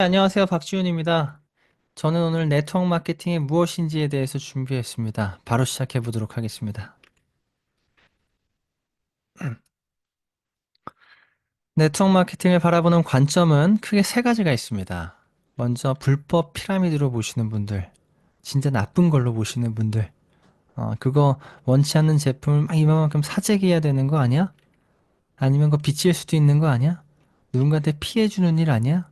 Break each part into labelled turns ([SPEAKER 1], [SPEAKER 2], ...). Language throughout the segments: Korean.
[SPEAKER 1] 네, 안녕하세요. 박지훈입니다. 저는 오늘 네트워크 마케팅이 무엇인지에 대해서 준비했습니다. 바로 시작해 보도록 하겠습니다. 네트워크 마케팅을 바라보는 관점은 크게 세 가지가 있습니다. 먼저 불법 피라미드로 보시는 분들, 진짜 나쁜 걸로 보시는 분들, 어, 그거 원치 않는 제품을 막 이만큼 사재기해야 되는 거 아니야? 아니면 그거 빚질 수도 있는 거 아니야? 누군가한테 피해 주는 일 아니야?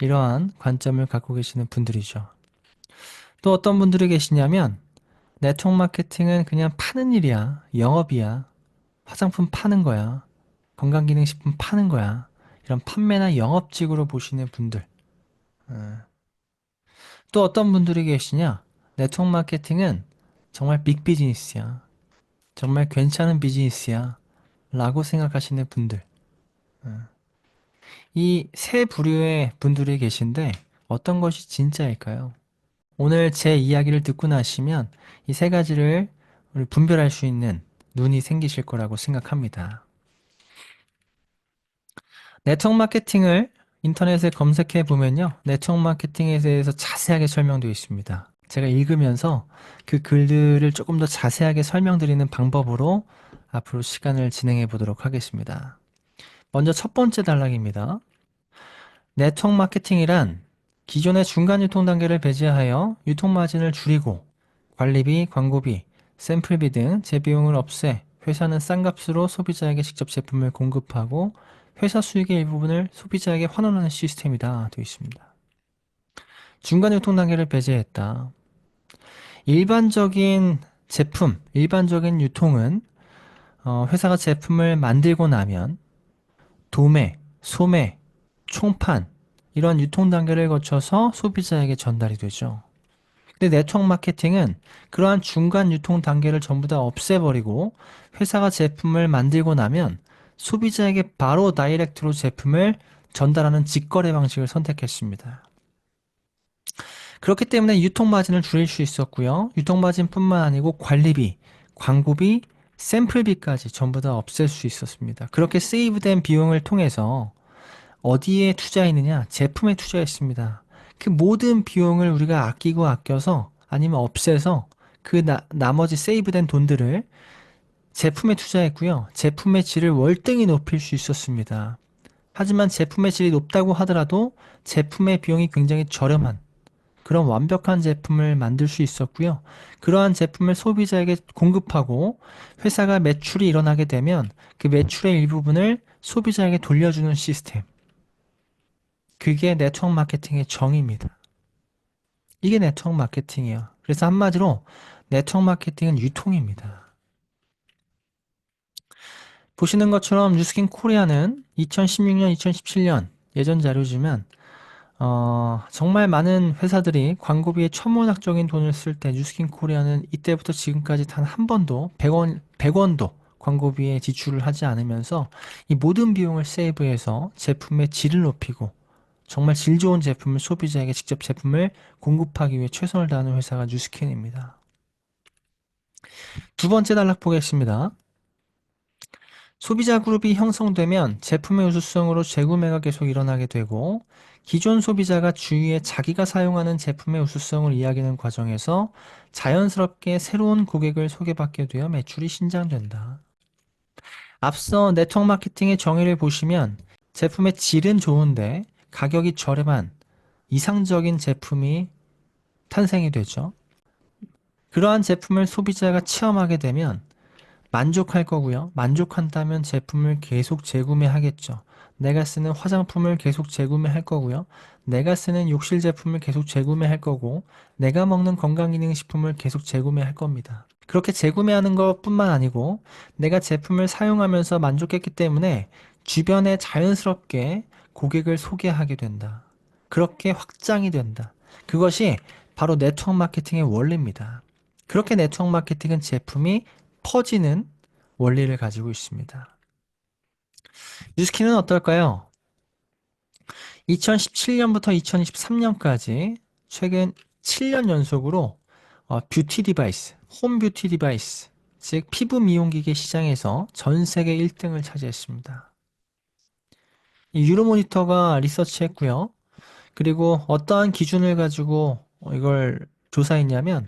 [SPEAKER 1] 이러한 관점을 갖고 계시는 분들이죠. 또 어떤 분들이 계시냐면 네트워크 마케팅은 그냥 파는 일이야. 영업이야. 화장품 파는 거야. 건강기능식품 파는 거야. 이런 판매나 영업직으로 보시는 분들. 어. 또 어떤 분들이 계시냐? 네트워크 마케팅은 정말 빅 비즈니스야. 정말 괜찮은 비즈니스야. 라고 생각하시는 분들. 이 세 부류의 분들이 계신데 어떤 것이 진짜일까요? 오늘 제 이야기를 듣고 나시면 이 세 가지를 분별할 수 있는 눈이 생기실 거라고 생각합니다. 네트워크 마케팅을 인터넷에 검색해 보면요. 네트워크 마케팅에 대해서 자세하게 설명되어 있습니다. 제가 읽으면서 그 글들을 조금 더 자세하게 설명드리는 방법으로 앞으로 시간을 진행해 보도록 하겠습니다. 먼저 첫 번째 단락입니다. 네트워크 마케팅이란 기존의 중간 유통 단계를 배제하여 유통 마진을 줄이고 관리비, 광고비, 샘플비 등 재비용을 없애 회사는 싼 값으로 소비자에게 직접 제품을 공급하고 회사 수익의 일부분을 소비자에게 환원하는 시스템이다 되어 있습니다. 중간 유통 단계를 배제했다. 일반적인 제품, 일반적인 유통은 어, 회사가 제품을 만들고 나면 도매, 소매, 총판 이런 유통 단계를 거쳐서 소비자에게 전달이 되죠. 근데 네트워크 마케팅은 그러한 중간 유통 단계를 전부 다 없애버리고 회사가 제품을 만들고 나면 소비자에게 바로 다이렉트로 제품을 전달하는 직거래 방식을 선택했습니다. 그렇기 때문에 유통 마진을 줄일 수 있었고요. 유통 마진뿐만 아니고 관리비, 광고비, 샘플비까지 전부 다 없앨 수 있었습니다. 그렇게 세이브된 비용을 통해서 어디에 투자했느냐? 제품에 투자했습니다. 그 모든 비용을 우리가 아끼고 아껴서 아니면 없애서 그 나, 나머지 세이브된 돈들을 제품에 투자했고요. 제품의 질을 월등히 높일 수 있었습니다. 하지만 제품의 질이 높다고 하더라도 제품의 비용이 굉장히 저렴한 그런 완벽한 제품을 만들 수 있었고요. 그러한 제품을 소비자에게 공급하고 회사가 매출이 일어나게 되면 그 매출의 일부분을 소비자에게 돌려주는 시스템. 그게 네트워크 마케팅의 정의입니다. 이게 네트워크 마케팅이에요. 그래서 한마디로 네트워크 마케팅은 유통입니다. 보시는 것처럼 뉴스킨 코리아는 2016년, 2017년 예전 자료지만 어, 정말 많은 회사들이 광고비에 천문학적인 돈을 쓸 때 뉴스킨 코리아는 이때부터 지금까지 단 한 번도 100원, 100원도 광고비에 지출을 하지 않으면서 이 모든 비용을 세이브해서 제품의 질을 높이고 정말 질 좋은 제품을 소비자에게 직접 제품을 공급하기 위해 최선을 다하는 회사가 뉴스킨입니다. 두 번째 단락 보겠습니다. 소비자 그룹이 형성되면 제품의 우수성으로 재구매가 계속 일어나게 되고 기존 소비자가 주위에 자기가 사용하는 제품의 우수성을 이야기하는 과정에서 자연스럽게 새로운 고객을 소개받게 되어 매출이 신장된다. 앞서 네트워크 마케팅의 정의를 보시면 제품의 질은 좋은데 가격이 저렴한 이상적인 제품이 탄생이 되죠. 그러한 제품을 소비자가 체험하게 되면 만족할 거고요. 만족한다면 제품을 계속 재구매하겠죠. 내가 쓰는 화장품을 계속 재구매할 거고요. 내가 쓰는 욕실 제품을 계속 재구매할 거고, 내가 먹는 건강기능식품을 계속 재구매할 겁니다. 그렇게 재구매하는 것 뿐만 아니고, 내가 제품을 사용하면서 만족했기 때문에 주변에 자연스럽게 고객을 소개하게 된다. 그렇게 확장이 된다. 그것이 바로 네트워크 마케팅의 원리입니다. 그렇게 네트워크 마케팅은 제품이 퍼지는 원리를 가지고 있습니다. 뉴스킨은 어떨까요? 2017년부터 2023년까지 최근 7년 연속으로 어, 뷰티 디바이스, 홈 뷰티 디바이스, 즉 피부 미용기계 시장에서 전 세계 1등을 차지했습니다. 유로모니터가 리서치했고요. 그리고 어떠한 기준을 가지고 이걸 조사했냐면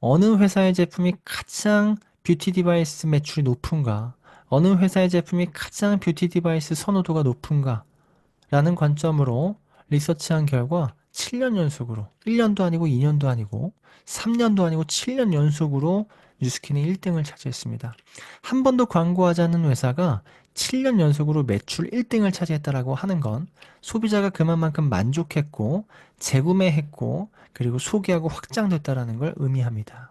[SPEAKER 1] 어느 회사의 제품이 가장 뷰티 디바이스 매출이 높은가, 어느 회사의 제품이 가장 뷰티 디바이스 선호도가 높은가 라는 관점으로 리서치한 결과 7년 연속으로 1년도 아니고 2년도 아니고 3년도 아니고 7년 연속으로 뉴스킨이 1등을 차지했습니다. 한 번도 광고하지 않는 회사가 7년 연속으로 매출 1등을 차지했다라고 하는 건 소비자가 그만큼 만족했고 재구매했고 그리고 소개하고 확장됐다라는 걸 의미합니다.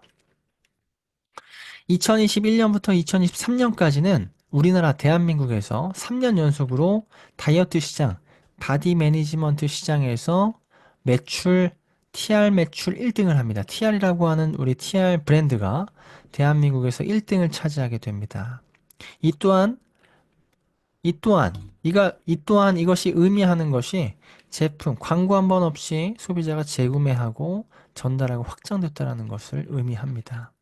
[SPEAKER 1] 2021년부터 2023년까지는 우리나라 대한민국에서 3년 연속으로 다이어트 시장, 바디 매니지먼트 시장에서 매출 TR 매출 1등을 합니다. TR이라고 하는 우리 TR 브랜드가 대한민국에서 1등을 차지하게 됩니다. 이 또한 이 또한 이가 이 또한 이것이 의미하는 것이 제품 광고 한 번 없이 소비자가 재구매하고 전달하고 확장됐다라는 것을 의미합니다.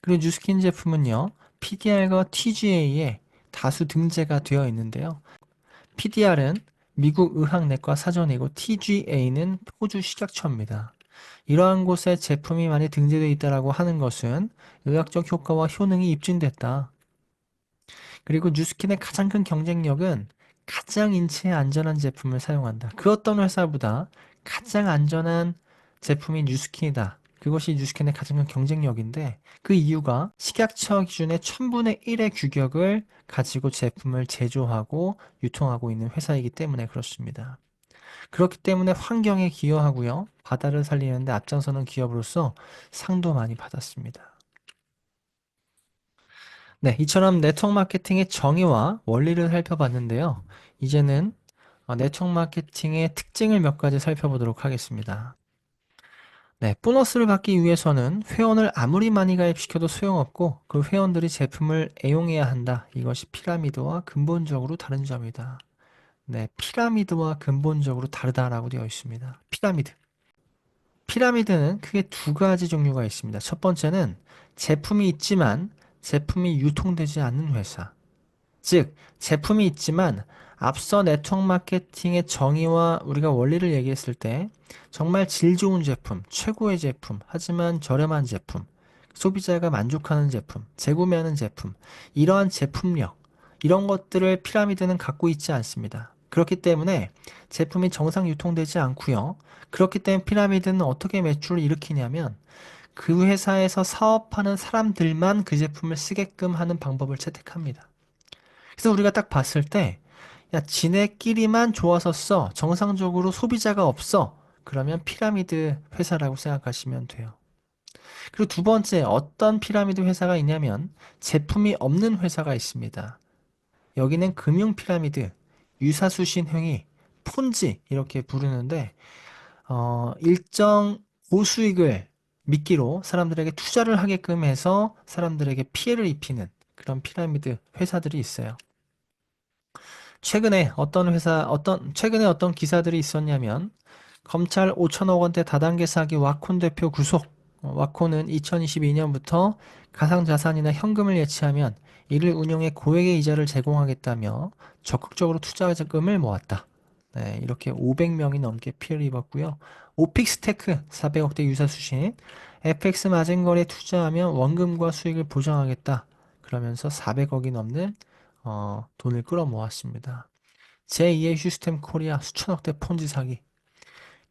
[SPEAKER 1] 그리고 뉴스킨 제품은요. PDR과 TGA에 다수 등재가 되어 있는데요. PDR은 미국 의학내과 사전이고 TGA는 호주 식약처입니다. 이러한 곳에 제품이 많이 등재되어 있다고 하는 것은 의학적 효과와 효능이 입증됐다. 그리고 뉴스킨의 가장 큰 경쟁력은 가장 인체에 안전한 제품을 사용한다. 그 어떤 회사보다 가장 안전한 제품이 뉴스킨이다. 그것이 뉴스킨의 가장 큰 경쟁력인데 그 이유가 식약처 기준의 1000분의 1의 규격을 가지고 제품을 제조하고 유통하고 있는 회사이기 때문에 그렇습니다. 그렇기 때문에 환경에 기여하고요. 바다를 살리는데 앞장서는 기업으로서 상도 많이 받았습니다. 네, 이처럼 네트워크 마케팅의 정의와 원리를 살펴봤는데요. 이제는 어, 네트워크 마케팅의 특징을 몇 가지 살펴보도록 하겠습니다. 네, 보너스를 받기 위해서는 회원을 아무리 많이 가입시켜도 소용없고 그 회원들이 제품을 애용해야 한다. 이것이 피라미드와 근본적으로 다른 점이다. 네, 피라미드와 근본적으로 다르다라고 되어 있습니다. 피라미드. 피라미드는 크게 두 가지 종류가 있습니다. 첫 번째는 제품이 있지만 제품이 유통되지 않는 회사. 즉, 제품이 있지만 앞서 네트워크 마케팅의 정의와 우리가 원리를 얘기했을 때 정말 질 좋은 제품, 최고의 제품, 하지만 저렴한 제품, 소비자가 만족하는 제품, 재구매하는 제품, 이러한 제품력, 이런 것들을 피라미드는 갖고 있지 않습니다. 그렇기 때문에 제품이 정상 유통되지 않고요. 그렇기 때문에 피라미드는 어떻게 매출을 일으키냐면 그 회사에서 사업하는 사람들만 그 제품을 쓰게끔 하는 방법을 채택합니다. 그래서 우리가 딱 봤을 때 야, 지네끼리만 좋아서 써. 정상적으로 소비자가 없어. 그러면 피라미드 회사라고 생각하시면 돼요. 그리고 두 번째, 어떤 피라미드 회사가 있냐면 제품이 없는 회사가 있습니다. 여기는 금융 피라미드, 유사수신 행위, 폰지 이렇게 부르는데 어, 일정 고수익을 미끼로 사람들에게 투자를 하게끔 해서 사람들에게 피해를 입히는 그런 피라미드 회사들이 있어요. 최근에 어떤 회사, 어떤, 최근에 어떤 기사들이 있었냐면, 검찰 5천억 원대 다단계 사기 와콘 대표 구속. 어, 와콘은 2022년부터 가상자산이나 현금을 예치하면 이를 운용해 고액의 이자를 제공하겠다며 적극적으로 투자 자금을 모았다. 네, 이렇게 500명이 넘게 피해를 입었고요. 오픽스테크 400억대 유사 수신, FX 마진거래 투자하면 원금과 수익을 보장하겠다. 그러면서 400억이 넘는 어, 돈을 끌어모았습니다. 제2의 휴스템 코리아 수천억대 폰지 사기.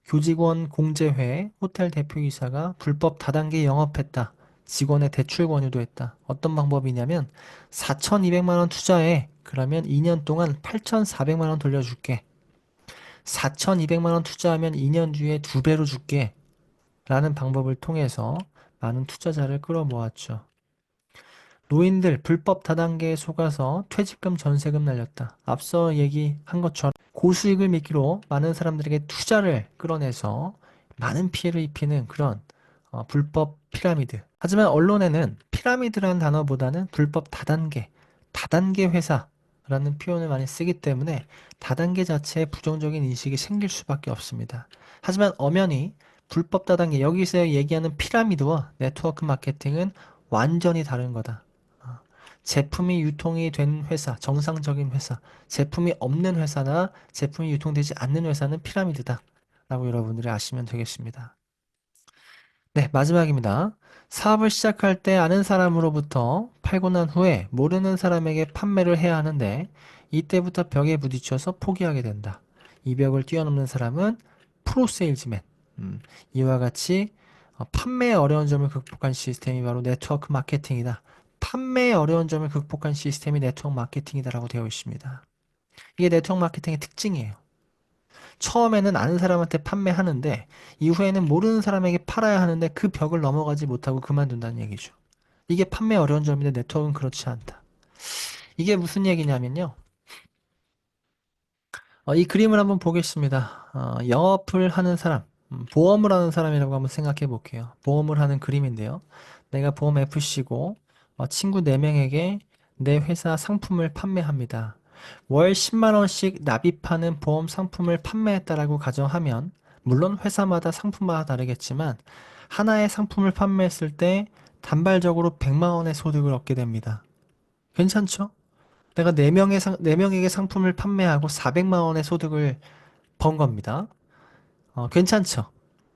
[SPEAKER 1] 교직원 공제회 호텔 대표이사가 불법 다단계 영업했다. 직원의 대출 권유도 했다. 어떤 방법이냐면 4,200만 원 투자해. 그러면 2년 동안 8,400만 원 돌려줄게. 4,200만 원 투자하면 2년 뒤에 두 배로 줄게. 라는 방법을 통해서 많은 투자자를 끌어모았죠. 노인들 불법 다단계에 속아서 퇴직금 전세금 날렸다. 앞서 얘기한 것처럼 고수익을 미끼로 많은 사람들에게 투자를 끌어내서 많은 피해를 입히는 그런 어, 불법 피라미드. 하지만 언론에는 피라미드라는 단어보다는 불법 다단계, 다단계 회사라는 표현을 많이 쓰기 때문에 다단계 자체에 부정적인 인식이 생길 수밖에 없습니다. 하지만 엄연히 불법 다단계, 여기서 얘기하는 피라미드와 네트워크 마케팅은 완전히 다른 거다. 제품이 유통이 된 회사, 정상적인 회사, 제품이 없는 회사나 제품이 유통되지 않는 회사는 피라미드다. 라고 여러분들이 아시면 되겠습니다. 네, 마지막입니다. 사업을 시작할 때 아는 사람으로부터 팔고 난 후에 모르는 사람에게 판매를 해야 하는데 이때부터 벽에 부딪혀서 포기하게 된다. 이 벽을 뛰어넘는 사람은 프로 세일즈맨. 음, 이와 같이 어, 판매의 어려운 점을 극복한 시스템이 바로 네트워크 마케팅이다. 판매의 어려운 점을 극복한 시스템이 네트워크 마케팅이다라고 되어 있습니다. 이게 네트워크 마케팅의 특징이에요. 처음에는 아는 사람한테 판매하는데 이후에는 모르는 사람에게 팔아야 하는데 그 벽을 넘어가지 못하고 그만둔다는 얘기죠. 이게 판매 어려운 점인데 네트워크는 그렇지 않다. 이게 무슨 얘기냐면요. 어, 이 그림을 한번 보겠습니다. 어, 영업을 하는 사람, 음, 보험을 하는 사람이라고 한번 생각해 볼게요. 보험을 하는 그림인데요. 내가 보험 FC고 어, 친구 4명에게 내 회사 상품을 판매합니다. 월 10만 원씩 납입하는 보험 상품을 판매했다라고 가정하면 물론 회사마다 상품마다 다르겠지만 하나의 상품을 판매했을 때 단발적으로 100만 원의 소득을 얻게 됩니다. 괜찮죠? 내가 4명의 상, 4명에게 상품을 판매하고 400만 원의 소득을 번 겁니다. 어, 괜찮죠?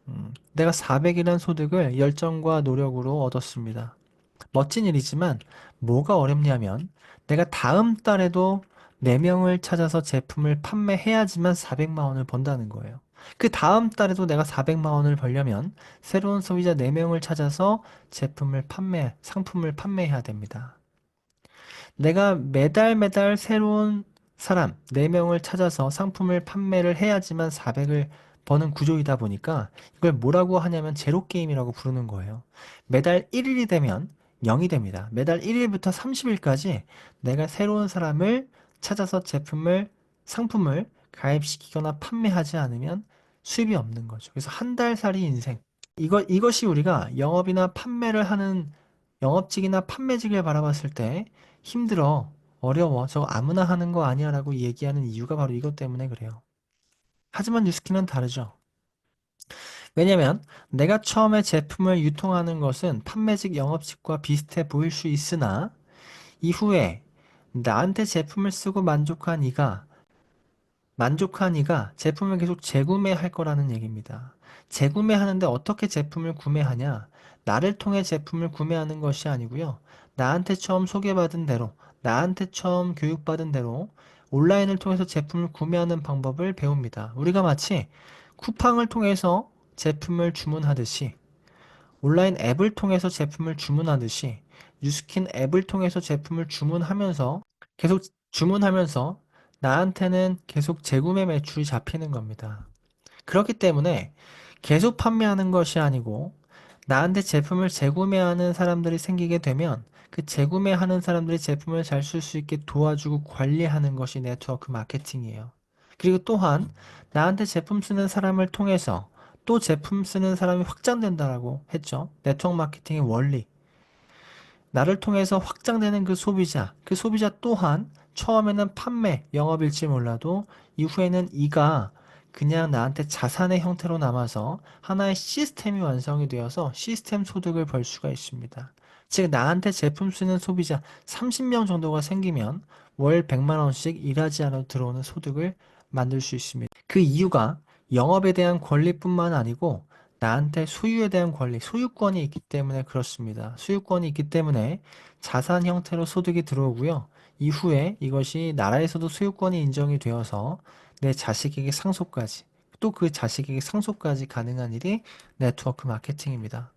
[SPEAKER 1] 음, 내가 400이라는 소득을 열정과 노력으로 얻었습니다. 멋진 일이지만 뭐가 어렵냐면 내가 다음 달에도 4명을 찾아서 제품을 판매해야지만 400만 원을 번다는 거예요. 그 다음 달에도 내가 400만 원을 벌려면 새로운 소비자 4명을 찾아서 제품을 판매, 상품을 판매해야 됩니다. 내가 매달 매달 새로운 사람 4명을 찾아서 상품을 판매를 해야지만 400을 버는 구조이다 보니까 이걸 뭐라고 하냐면 제로 게임이라고 부르는 거예요. 매달 1일이 되면 0이 됩니다. 매달 1일부터 30일까지 내가 새로운 사람을 찾아서 제품을, 상품을 가입시키거나 판매하지 않으면 수입이 없는 거죠. 그래서 한 달 살이 인생. 이거, 이것이 우리가 영업이나 판매를 하는 영업직이나 판매직을 바라봤을 때 힘들어, 어려워, 저거 아무나 하는 거 아니야 라고 얘기하는 이유가 바로 이것 때문에 그래요. 하지만 뉴스키는 다르죠. 왜냐면 내가 처음에 제품을 유통하는 것은 판매직 영업직과 비슷해 보일 수 있으나 이후에 나한테 제품을 쓰고 만족한 이가 만족한 이가 제품을 계속 재구매할 거라는 얘기입니다. 재구매하는데 어떻게 제품을 구매하냐? 나를 통해 제품을 구매하는 것이 아니고요. 나한테 처음 소개받은 대로, 나한테 처음 교육받은 대로 온라인을 통해서 제품을 구매하는 방법을 배웁니다. 우리가 마치 쿠팡을 통해서 제품을 주문하듯이 온라인 앱을 통해서 제품을 주문하듯이 뉴스킨 앱을 통해서 제품을 주문하면서 계속 주문하면서 나한테는 계속 재구매 매출이 잡히는 겁니다. 그렇기 때문에 계속 판매하는 것이 아니고 나한테 제품을 재구매하는 사람들이 생기게 되면 그 재구매하는 사람들이 제품을 잘 쓸 수 있게 도와주고 관리하는 것이 네트워크 마케팅이에요. 그리고 또한 나한테 제품 쓰는 사람을 통해서 또 제품 쓰는 사람이 확장된다라고 했죠. 네트워크 마케팅의 원리. 나를 통해서 확장되는 그 소비자, 그 소비자 또한 처음에는 판매, 영업일지 몰라도 이후에는 이가 그냥 나한테 자산의 형태로 남아서 하나의 시스템이 완성이 되어서 시스템 소득을 벌 수가 있습니다. 즉, 나한테 제품 쓰는 소비자 30명 정도가 생기면 월 100만 원씩 일하지 않아도 들어오는 소득을 만들 수 있습니다. 그 이유가 영업에 대한 권리뿐만 아니고 나한테 소유에 대한 권리, 소유권이 있기 때문에 그렇습니다. 소유권이 있기 때문에 자산 형태로 소득이 들어오고요. 이후에 이것이 나라에서도 소유권이 인정이 되어서 내 자식에게 상속까지, 또 그 자식에게 상속까지 가능한 일이 네트워크 마케팅입니다.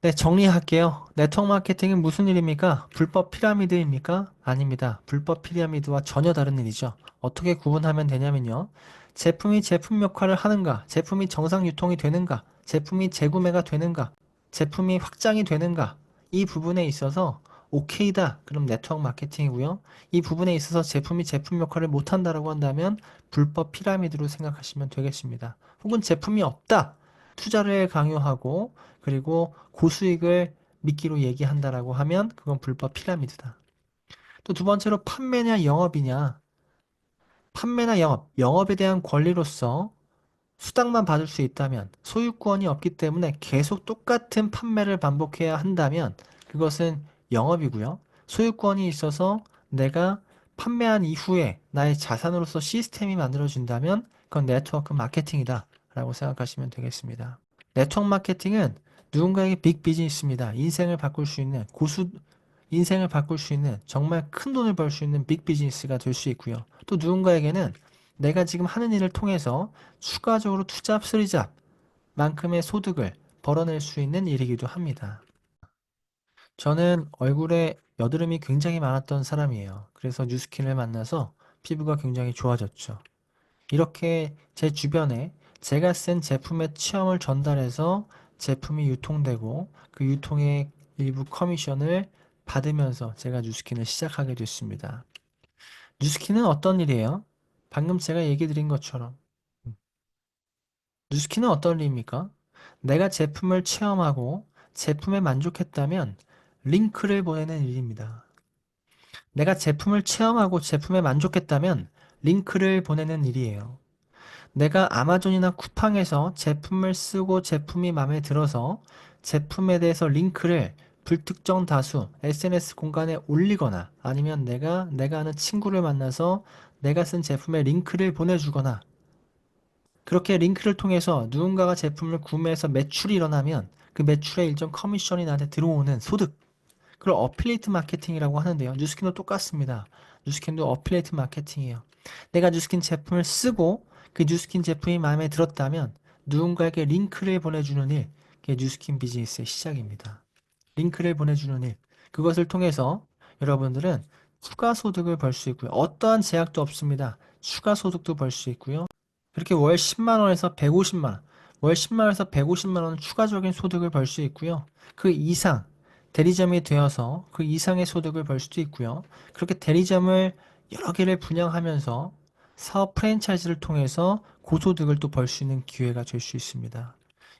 [SPEAKER 1] 네, 정리할게요. 네트워크 마케팅은 무슨 일입니까? 불법 피라미드입니까? 아닙니다. 불법 피라미드와 전혀 다른 일이죠. 어떻게 구분하면 되냐면요. 제품이 제품 역할을 하는가, 제품이 정상 유통이 되는가, 제품이 재구매가 되는가, 제품이 확장이 되는가, 이 부분에 있어서 오케이다. 그럼 네트워크 마케팅이고요. 이 부분에 있어서 제품이 제품 역할을 못한다라고 한다면 불법 피라미드로 생각하시면 되겠습니다. 혹은 제품이 없다. 투자를 강요하고 그리고 고수익을 미끼로 얘기한다라고 하면 그건 불법 피라미드다. 또 두 번째로 판매냐 영업이냐. 판매나 영업, 영업에 대한 권리로서 수당만 받을 수 있다면 소유권이 없기 때문에 계속 똑같은 판매를 반복해야 한다면 그것은 영업이고요. 소유권이 있어서 내가 판매한 이후에 나의 자산으로서 시스템이 만들어진다면 그건 네트워크 마케팅이다 라고 생각하시면 되겠습니다. 네트워크 마케팅은 누군가에게 빅 비즈니스입니다. 인생을 바꿀 수 있는 고수 인생을 바꿀 수 있는 정말 큰 돈을 벌 수 있는 빅 비즈니스가 될 수 있고요. 또 누군가에게는 내가 지금 하는 일을 통해서 추가적으로 투잡, 쓰리잡 만큼의 소득을 벌어낼 수 있는 일이기도 합니다. 저는 얼굴에 여드름이 굉장히 많았던 사람이에요. 그래서 뉴스킨을 만나서 피부가 굉장히 좋아졌죠. 이렇게 제 주변에 제가 쓴 제품의 체험을 전달해서 제품이 유통되고 그 유통의 일부 커미션을 받으면서 제가 뉴스킨을 시작하게 됐습니다. 뉴스킨은 어떤 일이에요? 방금 제가 얘기 드린 것처럼 뉴스킨은 어떤 일입니까? 내가 제품을 체험하고 제품에 만족했다면 링크를 보내는 일입니다. 내가 제품을 체험하고 제품에 만족했다면 링크를 보내는 일이에요. 내가 아마존이나 쿠팡에서 제품을 쓰고 제품이 마음에 들어서 제품에 대해서 링크를 불특정 다수 SNS 공간에 올리거나 아니면 내가 내가 아는 친구를 만나서 내가 쓴 제품의 링크를 보내주거나 그렇게 링크를 통해서 누군가가 제품을 구매해서 매출이 일어나면 그 매출의 일정 커미션이 나한테 들어오는 소득 그걸 어필리이트 마케팅이라고 하는데요. 뉴스킨도 똑같습니다. 뉴스킨도 어필리이트 마케팅이에요. 내가 뉴스킨 제품을 쓰고 그 뉴스킨 제품이 마음에 들었다면 누군가에게 링크를 보내주는 일, 그게 뉴스킨 비즈니스의 시작입니다. 링크를 보내주는 일, 그것을 통해서 여러분들은 추가 소득을 벌 수 있고요. 어떠한 제약도 없습니다. 추가 소득도 벌 수 있고요. 그렇게 월 10만 원에서 150만 원, 월 10만 원에서 150만 원 추가적인 소득을 벌 수 있고요. 그 이상 대리점이 되어서 그 이상의 소득을 벌 수도 있고요. 그렇게 대리점을 여러 개를 분양하면서 사업 프랜차이즈를 통해서 고소득을 또 벌 수 있는 기회가 될 수 있습니다.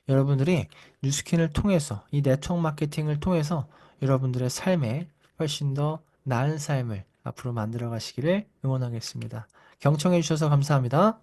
[SPEAKER 1] 여러분들이 뉴스킨을 통해서 이 네트워크 마케팅을 통해서 여러분들의 삶에 훨씬 더 나은 삶을 앞으로 만들어 가시기를 응원하겠습니다. 경청해 주셔서 감사합니다.